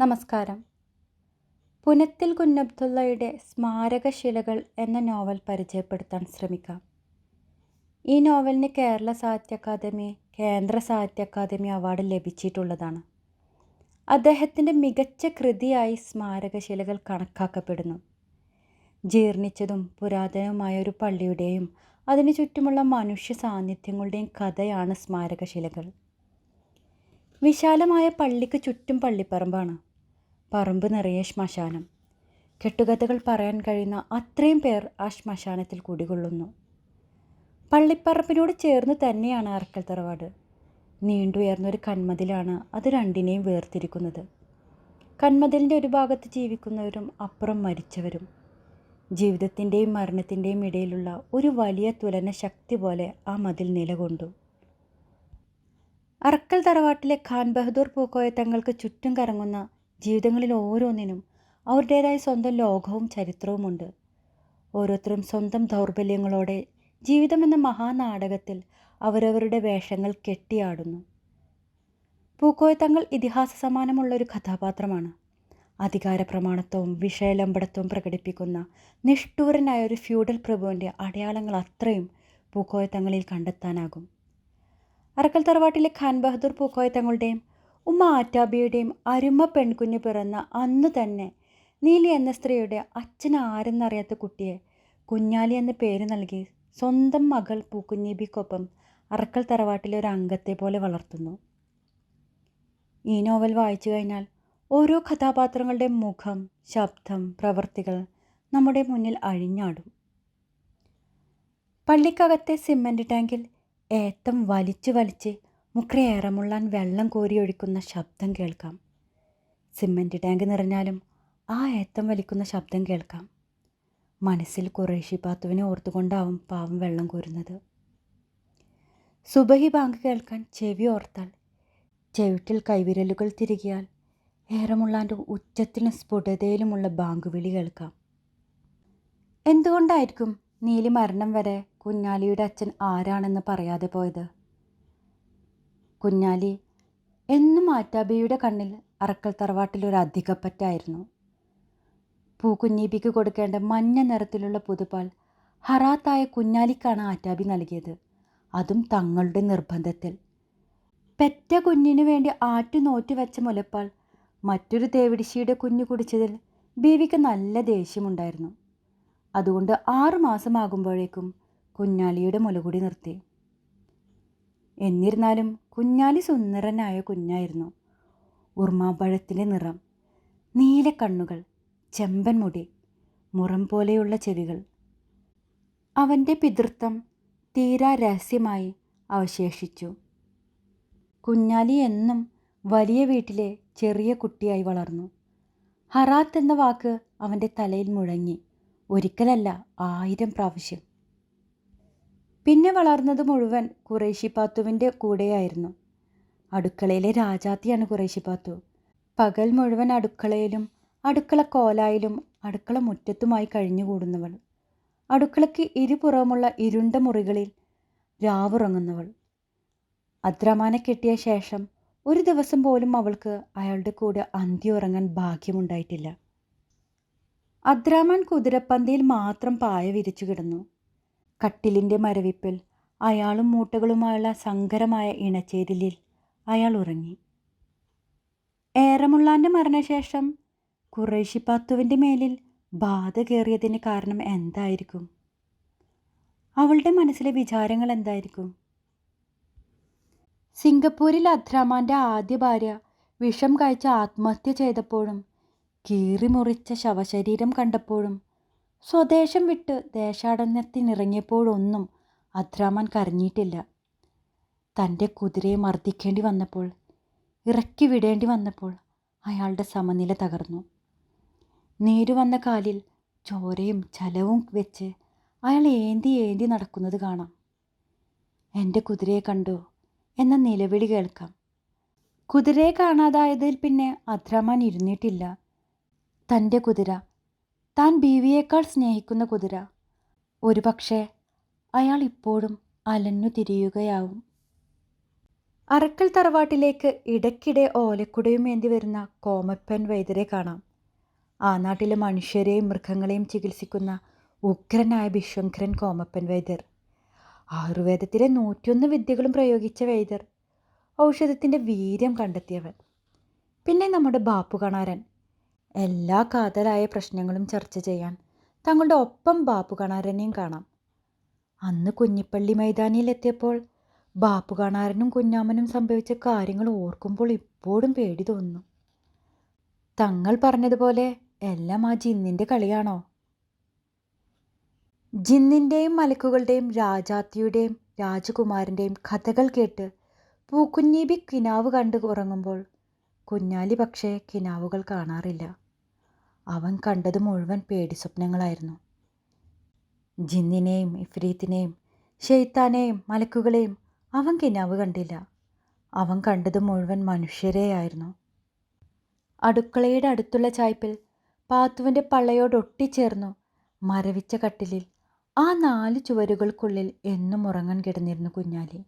നമസ്കാരം. പുനത്തിൽ കുഞ്ഞബ്ദുള്ളയുടെ സ്മാരകശിലകൾ എന്ന നോവൽ പരിചയപ്പെടുത്താൻ ശ്രമിക്കാം. ഈ നോവലിന് കേരള സാഹിത്യ അക്കാദമി കേന്ദ്ര സാഹിത്യ അക്കാദമി അവാർഡ് ലഭിച്ചിട്ടുള്ളതാണ്. അദ്ദേഹത്തിന്റെ മികച്ച കൃതിയായി സ്മാരകശിലകൾ കണക്കാക്കപ്പെടുന്നു. ജീർണിച്ചതും പുരാതനവുമായ ഒരു പള്ളിയുടെയും അതിനു ചുറ്റുമുള്ള മനുഷ്യ സാന്നിധ്യങ്ങളുടെയും കഥയാണ് സ്മാരകശിലകൾ. വിശാലമായ പള്ളിക്ക് ചുറ്റും പള്ളിപ്പറമ്പാണ്. പറമ്പ് നിറയെ ശ്മശാനം. കെട്ടുകഥകൾ പറയാൻ കഴിയുന്ന അത്രയും പേർ ആ ശ്മശാനത്തിൽ കുടികൊള്ളുന്നു. പള്ളിപ്പറമ്പിനോട് ചേർന്ന് തന്നെയാണ് അറക്കൽ തറവാട്. നീണ്ടുയർന്നൊരു കന്മതിലാണ് അത് രണ്ടിനെയും വേർതിരിക്കുന്നത്. കന്മതിലിന്റെ ഒരു ഭാഗത്ത് ജീവിക്കുന്നവരും അപ്പുറം മരിച്ചവരും. ജീവിതത്തിന്റെയും മരണത്തിന്റെയും ഇടയിലുള്ള ഒരു വലിയ തുലന ശക്തി പോലെ ആ മതിൽ നിലകൊണ്ടു. അറക്കൽ തറവാട്ടിലെ ഖാൻ ബഹദൂർ പൂക്കോയ തങ്ങൾക്ക് ചുറ്റും കറങ്ങുന്ന ജീവിതങ്ങളിൽ ഓരോന്നിനും അവരുടേതായ സ്വന്തം ലോകവും ചരിത്രവുമുണ്ട് ഓരോരുത്തരും സ്വന്തം ദൗർബല്യങ്ങളോടെ ജീവിതമെന്ന മഹാനാടകത്തിൽ അവരവരുടെ വേഷങ്ങൾ കെട്ടിയാടുന്നു. പൂക്കോയ തങ്ങൾ ഇതിഹാസ സമാനമുള്ള ഒരു കഥാപാത്രമാണ്. അധികാര പ്രമാണത്വവും വിഷയലമ്പടത്വവും പ്രകടിപ്പിക്കുന്ന നിഷ്ഠൂരനായ ഒരു ഫ്യൂഡൽ പ്രഭുവിന്റെ അടയാളങ്ങൾ അത്രയും പൂക്കോയ തങ്ങളിൽ കണ്ടെത്താനാകും. അറക്കൽ തറവാട്ടിലെ ഖാൻ ബഹദൂർ പൂക്കോയ തങ്ങളുടെയും ഉമ്മ ആറ്റാബിയുടെയും അരുമ പെൺകുഞ്ഞ് പിറന്ന അന്ന് തന്നെ നീലി എന്ന സ്ത്രീയുടെ അച്ഛൻ ആരെന്നറിയാത്ത കുട്ടിയെ കുഞ്ഞാലി എന്ന പേര് നൽകി സ്വന്തം മകൾ പൂക്കുഞ്ഞീബിക്കൊപ്പം അറക്കൽ തറവാട്ടിലെ ഒരു അംഗത്തെ പോലെ വളർത്തുന്നു. ഈ നോവൽ വായിച്ചു കഴിഞ്ഞാൽ ഓരോ കഥാപാത്രങ്ങളുടെ മുഖം ശബ്ദം പ്രവൃത്തികൾ നമ്മുടെ മുന്നിൽ അഴിഞ്ഞാടും. പള്ളിക്കകത്തെ സിമന്റ് ടാങ്കിൽ ഏത്തം വലിച്ചു വലിച്ച് മുക്രയേറമുള്ളാൻ വെള്ളം കോരിയൊഴിക്കുന്ന ശബ്ദം കേൾക്കാം. സിമന്റ് ടാങ്ക് നിറഞ്ഞാലും ആ ഏത്തം വലിക്കുന്ന ശബ്ദം കേൾക്കാം. മനസ്സിൽ കുറേശി പാത്തുവിനെ ഓർത്തുകൊണ്ടാവും പാവം വെള്ളം കോരുന്നത്. സുബഹി ബാങ്ക് കേൾക്കാൻ ചെവി ഓർത്താൽ ചെവിട്ടിൽ കൈവിരലുകൾ തിരികിയാൽ ഏറമുള്ളാന്റെ ഉച്ചത്തിന് സ്ഫുടതയിലുമുള്ള ബാങ്ക് വിളി കേൾക്കാം. എന്തുകൊണ്ടായിരിക്കും നീലി മരണം വരെ കുഞ്ഞാലിയുടെ അച്ഛൻ ആരാണെന്ന് പറയാതെ പോയത്? കുഞ്ഞാലി എന്നും ആറ്റാബിയുടെ കണ്ണിൽ അറക്കൽ തറവാട്ടിൽ ഒരു അധികപ്പറ്റായിരുന്നു. പൂക്കുഞ്ഞീബിക്ക് കൊടുക്കേണ്ട മഞ്ഞ നിറത്തിലുള്ള പുതുപാൽ ഹറാത്തായ കുഞ്ഞാലിക്കാണ് ആറ്റാബി നൽകിയത്. അതും തങ്ങളുടെ നിർബന്ധത്തിൽ. പെറ്റ കുഞ്ഞിനു വേണ്ടി ആറ്റു നോറ്റു വെച്ച മുലപ്പാൽ മറ്റൊരു തേവിടിശിയുടെ കുഞ്ഞു കുടിച്ചതിൽ ബീവിക്ക് നല്ല ദേഷ്യമുണ്ടായിരുന്നു. അതുകൊണ്ട് ആറുമാസമാകുമ്പോഴേക്കും കുഞ്ഞാലിയുടെ മുലകുടി നിർത്തി. എന്നിരുന്നാലും കുഞ്ഞാലി സുന്ദരനായ കുഞ്ഞായിരുന്നു. ഉർമാപഴത്തിലെ നിറം നീല കണ്ണുകൾ ചെമ്പൻ മുടി മുറം പോലെയുള്ള ചെവികൾ. അവന്റെ പിതൃത്വം തീരാ രഹസ്യമായി അവശേഷിച്ചു. കുഞ്ഞാലി എന്നും വലിയ വീട്ടിലെ ചെറിയ കുട്ടിയായി വളർന്നു. ഹറാത്ത് എന്ന വാക്ക് അവന്റെ തലയിൽ മുഴങ്ങി. ഒരിക്കലല്ല ആയിരം പ്രാവശ്യം. പിന്നെ വളർന്നത് മുഴുവൻ കുറേശി പാത്തുവിന്റെ കൂടെയായിരുന്നു. അടുക്കളയിലെ രാജാത്തിയാണ് കുറേശി പാത്തു. പകൽ മുഴുവൻ അടുക്കളയിലും അടുക്കള കോലായിലും അടുക്കള മുറ്റത്തുമായി കഴിഞ്ഞുകൂടുന്നവൾ. അടുക്കളയ്ക്ക് ഇരുപുറമുള്ള ഇരുണ്ട മുറികളിൽ രാവുറങ്ങുന്നവൾ. അദ്രമാനെ കെട്ടിയ ശേഷം ഒരു ദിവസം പോലും അവൾക്ക് അയാളുടെ കൂടെ അന്തി ഉറങ്ങാൻ ഭാഗ്യമുണ്ടായിട്ടില്ല. അദ്രാമാൻ കുതിരപ്പന്തിയിൽ മാത്രം പായ വിരിച്ചു കിടന്നു. കട്ടിലിന്റെ മരവിപ്പിൽ അയാളും മൂട്ടകളുമായുള്ള സങ്കരമായ ഇണച്ചേരിലിൽ അയാൾ ഉറങ്ങി. ഏറമുള്ളാന്റെ മരണശേഷം കുറേശിപ്പാത്തുവിന്റെ മേലിൽ ബാധ കയറിയതിന് കാരണം എന്തായിരിക്കും? അവളുടെ മനസ്സിലെ വിചാരങ്ങൾ എന്തായിരിക്കും? സിംഗപ്പൂരിൽ അധ്രാമാന്റെ ആദ്യ ഭാര്യ വിഷം കഴിച്ച് ആത്മഹത്യ ചെയ്തപ്പോഴും കീറിമുറിച്ച ശവശരീരം കണ്ടപ്പോഴും സ്വദേശം വിട്ട് ദേശാടനത്തിനിറങ്ങിയപ്പോഴൊന്നും അദ്രാമൻ കരഞ്ഞിട്ടില്ല. തന്റെ കുതിരയെ മർദ്ദിക്കേണ്ടി വന്നപ്പോൾ ഇറക്കി വിടേണ്ടി വന്നപ്പോൾ അയാളുടെ സമനില തകർന്നു. നീരു വന്ന കാലിൽ ചോരയും ചലവും വെച്ച് അയാൾ ഏന്തി ഏന്തി നടക്കുന്നത് കാണാം. എന്റെ കുതിരയെ കണ്ടു? എന്ന നിലവിളി കേൾക്കാം. കുതിരയെ കാണാതായതിൽ പിന്നെ അദ്രാമൻ ഇരുന്നിട്ടില്ല. തന്റെ കുതിര താൻ ബീവിയേക്കാൾ സ്നേഹിക്കുന്ന കുതിര. ഒരുപക്ഷെ അയാൾ ഇപ്പോഴും അലഞ്ഞു തിരിയുകയാവും. അറക്കൽ തറവാട്ടിലേക്ക് ഇടയ്ക്കിടെ ഓലക്കുടയും ഏന്തി വരുന്ന കോമപ്പൻ വൈദ്യരെ കാണാം. ആ നാട്ടിലെ മനുഷ്യരെയും മൃഗങ്ങളെയും ചികിത്സിക്കുന്ന ഉഗ്രനായ ബിശ്വങ്കരൻ കോമപ്പൻ വൈദ്യർ. ആയുർവേദത്തിലെ നൂറ്റിയൊന്ന് വിദ്യകളും പ്രയോഗിച്ച വൈദ്യർ. ഔഷധത്തിന്റെ വീര്യം കണ്ടെത്തിയവൻ. പിന്നെ നമ്മുടെ ബാപ്പു കാണാരൻ എല്ലാ കാതലായ പ്രശ്നങ്ങളും ചർച്ച ചെയ്യാൻ തങ്ങളുടെ ഒപ്പം ബാപ്പു കാണാരനെയും കാണാം. അന്ന് കുഞ്ഞിപ്പള്ളി മൈതാനിയിലെത്തിയപ്പോൾ ബാപ്പു കാണാരനും കുഞ്ഞാമനും സംഭവിച്ച കാര്യങ്ങൾ ഓർക്കുമ്പോൾ ഇപ്പോഴും പേടി തോന്നുന്നു തങ്ങൾ പറഞ്ഞതുപോലെ എല്ലാം ആ ജിന്നിന്റെ കളിയാണോ? ജിന്നിന്റെയും മലക്കുകളുടെയും രാജാത്തിയുടെയും രാജകുമാരന്റെയും കഥകൾ കേട്ട് പൂക്കുഞ്ഞീബി കിനാവ് കണ്ടു ഉറങ്ങുമ്പോൾ കുഞ്ഞാലി പക്ഷേ കിനാവുകൾ കാണാറില്ല. അവൻ കണ്ടത് മുഴുവൻ പേടി സ്വപ്നങ്ങളായിരുന്നു. ജിന്നിനെയും ഇഫ്രീത്തിനെയും ഷെയ്ത്താനെയും മലക്കുകളെയും അവൻ കിനാവ് കണ്ടില്ല. അവൻ കണ്ടത് മുഴുവൻ മനുഷ്യരെയായിരുന്നു. അടുക്കളയുടെ അടുത്തുള്ള ചായ്പിൽ പാത്തുവിന്റെ പള്ളയോടൊട്ടിച്ചേർന്നു മരവിച്ച കട്ടിലിൽ ആ നാല് ചുവരുകൾക്കുള്ളിൽ എന്നും ഉറങ്ങാൻ കിടന്നിരുന്നു കുഞ്ഞാലി.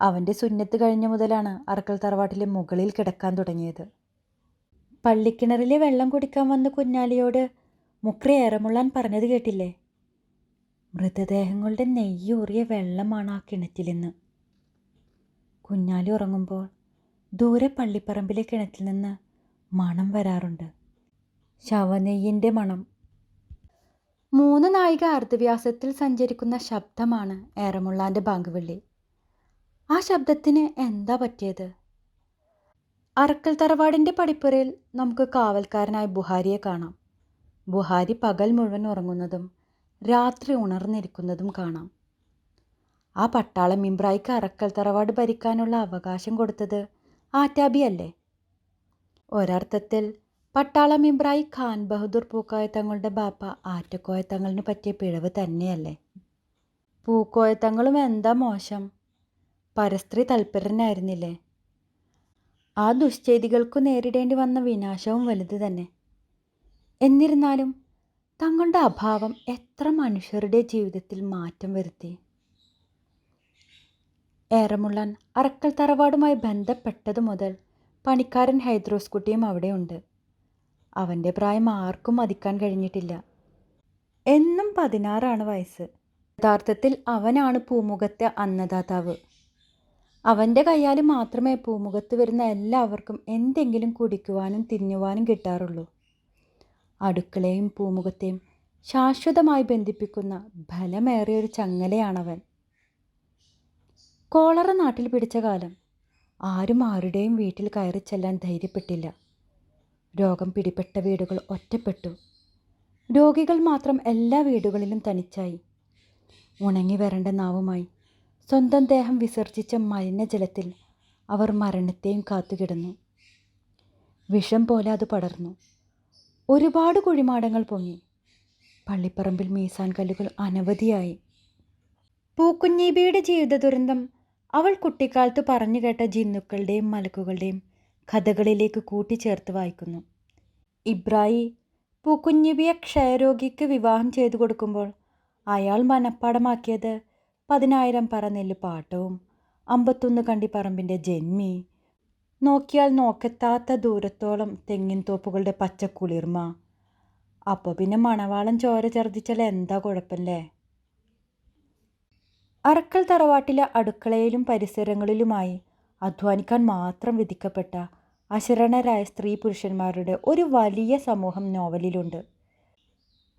അവന്റെ സുന്നത്ത് കഴിഞ്ഞ മുതലാണ് അറക്കൽ തറവാട്ടിലെ മുകളിൽ കിടക്കാൻ തുടങ്ങിയത്. പള്ളിക്കിണറിലെ വെള്ളം കുടിക്കാൻ വന്ന കുഞ്ഞാലിയോട് മുക്രി ഏറമുള്ളാൻ പറഞ്ഞത് കേട്ടില്ലേ? മൃതദേഹങ്ങളുടെ നെയ്യൂറിയ വെള്ളമാണ് ആ കിണറ്റിലെന്ന്. കുഞ്ഞാലി ഉറങ്ങുമ്പോൾ ദൂരെ പള്ളിപ്പറമ്പിലെ കിണറ്റിൽ നിന്ന് മണം വരാറുണ്ട്. ശവനെയ്യിന്റെ മണം. മൂന്ന് നായിക അർദ്ധവ്യാസത്തിൽ സഞ്ചരിക്കുന്ന ശബ്ദമാണ് ഏറമുള്ളാന്റെ ബാങ്കുവിളി ആ ശബ്ദത്തിന് എന്താ പറ്റിയത്? അറക്കൽ തറവാടിന്റെ പടിപ്പുരയിൽ നമുക്ക് കാവൽക്കാരനായ ബുഹാരിയെ കാണാം. ബുഹാരി പകൽ മുഴുവൻ ഉറങ്ങുന്നതും രാത്രി ഉണർന്നിരിക്കുന്നതും കാണാം. ആ പട്ടാളം ഇമ്പ്രായിക്ക് അറക്കൽ തറവാട് ഭരിക്കാനുള്ള അവകാശം കൊടുത്തത് ആറ്റാബി അല്ലേ? ഒരർത്ഥത്തിൽ പട്ടാളം ഇമ്പ്രായി ഖാൻ ബഹദൂർ പൂക്കോയ തങ്ങളുടെ ബാപ്പ ആറ്റക്കോയ തങ്ങളിന് പറ്റിയ പിഴവ് തന്നെയല്ലേ? പൂക്കോയ തങ്ങളും എന്താ മോശം? പരസ്ത്രീ തൽപരനായിരുന്നില്ലേ? ആ ദുശ്ചേതികൾക്കു നേരിടേണ്ടി വന്ന വിനാശവും വലുത് തന്നെ. എന്നിരുന്നാലും തങ്ങളുടെ അഭാവം എത്ര മനുഷ്യരുടെ ജീവിതത്തിൽ മാറ്റം വരുത്തി. ഏറമുള്ളൻ അറക്കൽ തറവാടുമായി ബന്ധപ്പെട്ടതു മുതൽ പണിക്കാരൻ ഹൈദ്രോസ് കുട്ടിയും അവിടെയുണ്ട്. അവന്റെ പ്രായം ആർക്കും മതിക്കാൻ കഴിഞ്ഞിട്ടില്ല. എന്നും പതിനാറാണ് വയസ്സ്. യഥാർത്ഥത്തിൽ അവനാണ് പൂമുഖത്തെ അന്നദാതാവ്. അവന്റെ കയ്യാൽ മാത്രമേ പൂമുഖത്ത് വരുന്ന എല്ലാവർക്കും എന്തെങ്കിലും കുടിക്കുവാനും തിന്നുവാനും കിട്ടാറുള്ളൂ. അടുക്കളയും പൂമുഖത്തെയും ശാശ്വതമായി ബന്ധിപ്പിക്കുന്ന ബലമേറിയൊരു ചങ്ങലയാണവൻ. കോളറ നാട്ടിൽ പിടിച്ച കാലം ആരും ആരുടെയും വീട്ടിൽ കയറി ചെല്ലാൻ ധൈര്യപ്പെട്ടില്ല. രോഗം പിടിപെട്ട വീടുകൾ ഒറ്റപ്പെട്ടു. രോഗികൾ മാത്രം എല്ലാ വീടുകളിലും തനിച്ചായി. ഉണങ്ങി വരേണ്ട നാവുമായി സ്വന്തം ദേഹം വിസർജിച്ച മലിനജലത്തിൽ അവർ മരണത്തെയും കാത്തുകിടന്നു. വിഷം പോലെ അത് പടർന്നു. ഒരുപാട് കുഴിമാടങ്ങൾ പൊങ്ങി. പള്ളിപ്പറമ്പിൽ മീസാൻ കല്ലുകൾ അനവധിയായി. പൂക്കുഞ്ഞീബിയുടെ ജീവിത ദുരന്തം അവൾ കുട്ടിക്കാലത്ത് പറഞ്ഞു കേട്ട ജിന്നുക്കളുടെയും മലക്കുകളുടെയും കഥകളിലേക്ക് കൂട്ടിച്ചേർത്ത് വായിക്കുന്നു. ഇബ്രായി പൂക്കുഞ്ഞിബിയെ ക്ഷയരോഗിക്ക് വിവാഹം ചെയ്തു കൊടുക്കുമ്പോൾ അയാൾ മനപ്പാടമാക്കിയത് പതിനായിരം പറ നെല്ല് പാട്ടവും അമ്പത്തൊന്ന് കണ്ടി പറമ്പിന്റെ ജന്മി. നോക്കിയാൽ നോക്കെത്താത്ത ദൂരത്തോളം തെങ്ങിൻ തോപ്പുകളുടെ പച്ചക്കുളിർമ. അപ്പോൾ പിന്നെ മണവാളം ചോര ഛർദ്ദിച്ചാൽ എന്താ കുഴപ്പമല്ലേ അറക്കൽ തറവാട്ടിലെ അടുക്കളയിലും പരിസരങ്ങളിലുമായി അധ്വാനിക്കാൻ മാത്രം വിധിക്കപ്പെട്ട അശരണരായ സ്ത്രീ പുരുഷന്മാരുടെ ഒരു വലിയ സമൂഹം നോവലിലുണ്ട്.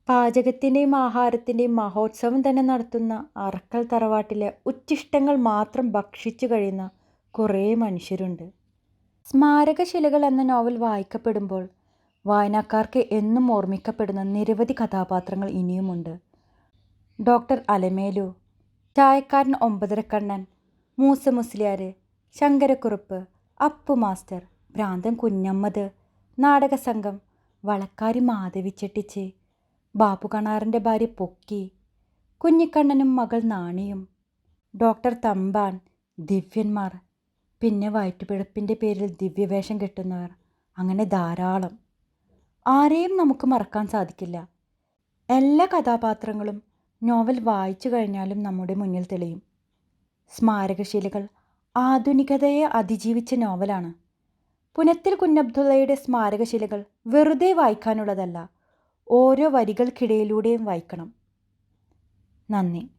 പാചകത്തിന്റെയും ആഹാരത്തിന്റെയും മഹോത്സവം തന്നെ നടത്തുന്ന അറക്കൽ തറവാട്ടിലെ ഉച്ചിഷ്ടങ്ങൾ മാത്രം ഭക്ഷിച്ചു കഴിയുന്ന കുറേ മനുഷ്യരുണ്ട്. സ്മാരകശിലകൾ എന്ന നോവൽ വായിക്കപ്പെടുമ്പോൾ വായനക്കാർക്ക് എന്നും ഓർമ്മിക്കപ്പെടുന്ന നിരവധി കഥാപാത്രങ്ങൾ ഇനിയുമുണ്ട്. ഡോക്ടർ അലമേലു ചായക്കാരൻ ഒമ്പതരക്കണ്ണൻ മൂസ മുസ്ലിയാർ ശങ്കരക്കുറുപ്പ് അപ്പു മാസ്റ്റർ ഭ്രാന്തൻ കുഞ്ഞമ്മദ് നാടകസംഘം വളക്കാരി മാധവിച്ചെട്ടിച്ച് ബാപ്പു കണാറിന്റെ ഭാര്യ പൊക്കി കുഞ്ഞിക്കണ്ണനും മകൾ നാണിയും ഡോക്ടർ തമ്പാൻ ദിവ്യന്മാർ പിന്നെ വയറ്റുപിഴപ്പിന്റെ പേരിൽ ദിവ്യവേഷം കെട്ടുന്നവർ അങ്ങനെ ധാരാളം. ആരെയും നമുക്ക് മറക്കാൻ സാധിക്കില്ല. എല്ലാ കഥാപാത്രങ്ങളും നോവൽ വായിച്ചു കഴിഞ്ഞാലും നമ്മുടെ മുന്നിൽ തെളിയും. സ്മാരകശീലകൾ ആധുനികതയെ അതിജീവിച്ച നോവലാണ്. പുനത്തിൽ കുഞ്ഞബ്ദുള്ളയുടെ സ്മാരകശിലകൾ വെറുതെ വായിക്കാനുള്ളതല്ല ഓരോ വരികൾക്കിടയിലൂടെയും വായിക്കണം. നന്ദി.